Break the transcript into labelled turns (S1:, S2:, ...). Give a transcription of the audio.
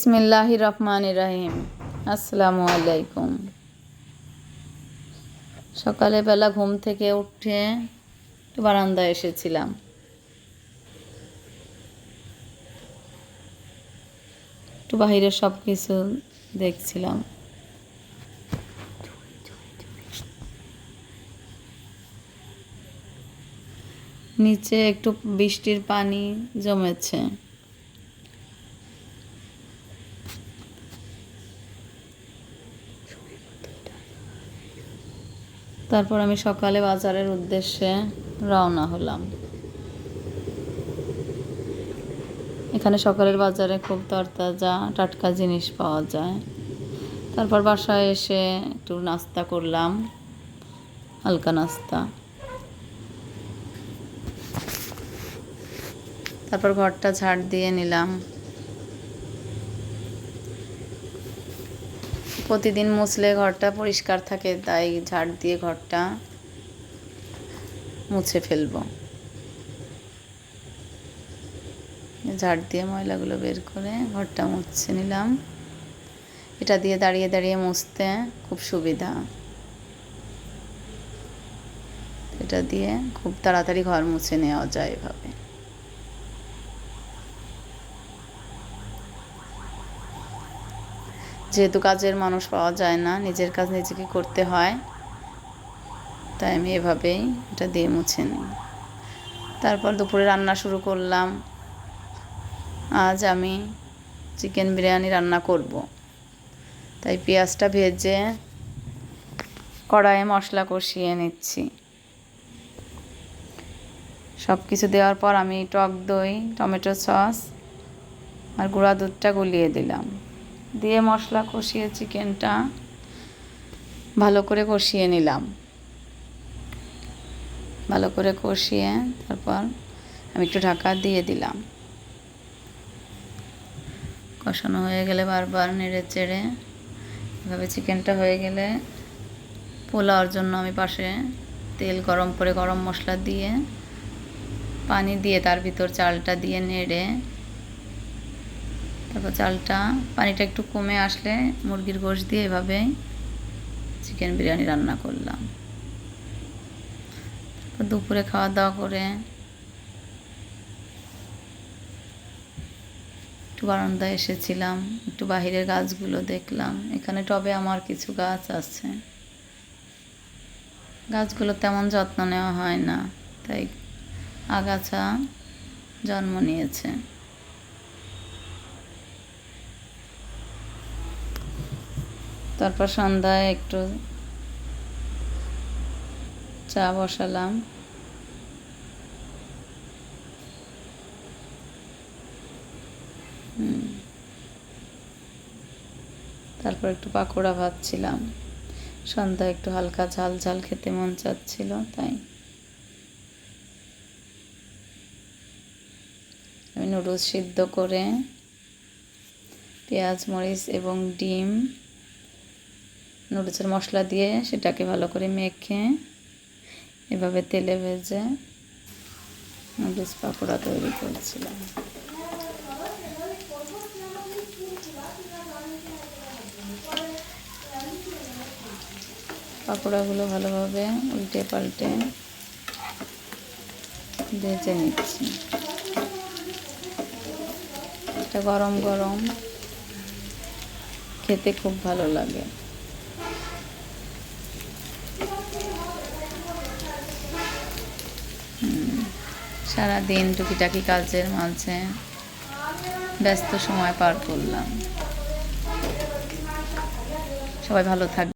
S1: বিসমিল্লাহ রহমান রাহিম আসসালামু আলাইকুম সকালে বেলা ঘুম থেকে উঠে বারান্দায় এসেছিলাম। একটু বাহিরের সব কিছু দেখছিলাম। নিচে একটু বৃষ্টির পানি জমেছে। তারপর আমি সকালে বাজারের উদ্দেশ্যে রওনা হলাম। এখানে সকালের বাজারে খুব তরতাজা টাটকা জিনিস পাওয়া যায়। তারপর বাসায় এসে একটু নাস্তা করলাম, হালকা নাস্তা। তারপর ঘরটা ঝাড় দিয়ে নিলাম। প্রতিদিন মুছলে ঘরটা পরিষ্কার থাকে, তাই ঝাড় দিয়ে ঘরটা মুছে ফেলব। ঝাড় দিয়ে ময়লাগুলো বের করে ঘরটা মুছে নিলাম। এটা দিয়ে দাঁড়িয়ে দাঁড়িয়ে মুছতে খুব সুবিধা। এটা দিয়ে খুব তাড়াতাড়ি ঘর মুছে নেওয়া যায় এভাবে। যেহেতু কাজের মানুষ পাওয়া যায় না, নিজের কাজ নিজেকে করতে হয়, তাই আমি এভাবেই এটা দিয়ে মুছে নিই। তারপর দুপুরে রান্না শুরু করলাম। আজ আমি চিকেন বিরিয়ানি রান্না করব। তাই পেঁয়াজটা ভেজে কড়াইয়ে মশলা কষিয়ে নিচ্ছি। সব কিছু দেওয়ার পর আমি টক দই, টমেটো সস আর গুঁড়া দুধটা গুলিয়ে দিলাম। দিয়ে মশলা কষিয়ে চিকেনটা ভালো করে কষিয়ে নিলাম। ভালো করে কষিয়ে তারপর আমি একটু ঢাকা দিয়ে দিলাম। কষানো হয়ে গেলে বারবার নেড়ে চেড়ে এভাবে চিকেনটা হয়ে গেলে পোলাওয়ার জন্য আমি পাশে তেল গরম করে গরম মশলা দিয়ে পানি দিয়ে তার ভিতর চালটা দিয়ে নেড়ে তারপর চালটা, পানিটা একটু কমে আসলে মুরগির গোশ দিয়ে এভাবে চিকেন বিরিয়ানি রান্না করলাম। তারপর দুপুরে খাওয়া দাওয়া করে একটু বারান্দায় এসেছিলাম, একটু বাহিরের গাছগুলো দেখলাম। এখানে টবে আমার কিছু গাছ আছে। গাছগুলো তেমন যত্ন নেওয়া হয় না, তাই আগাছা জন্ম নিয়েছে। তারপর সন্ধ্যায় একটু চা বসালাম। তারপর একটু পাকোড়া ভাজছিলাম। সন্ধ্যায় একটু হালকা ঝাল ঝাল খেতে মন চাচ্ছিল, তাই। আমি নুডলস সিদ্ধ করে পেঁয়াজ, মরিচ এবং ডিম নুডলসের মশলা দিয়ে সেটাকে ভালো করে মেখে এভাবে তেলে ভেজে নুডলস পাকোড়া তৈরি করেছিলাম। পাকোড়াগুলো ভালোভাবে উল্টে পাল্টে ভেজে নিচ্ছি। এটা গরম গরম খেতে খুব ভালো লাগে। সারাদিন টুকিটাকি কাজের মাঝে ব্যস্ত সময় পার করলাম। সবাই ভালো থাকবে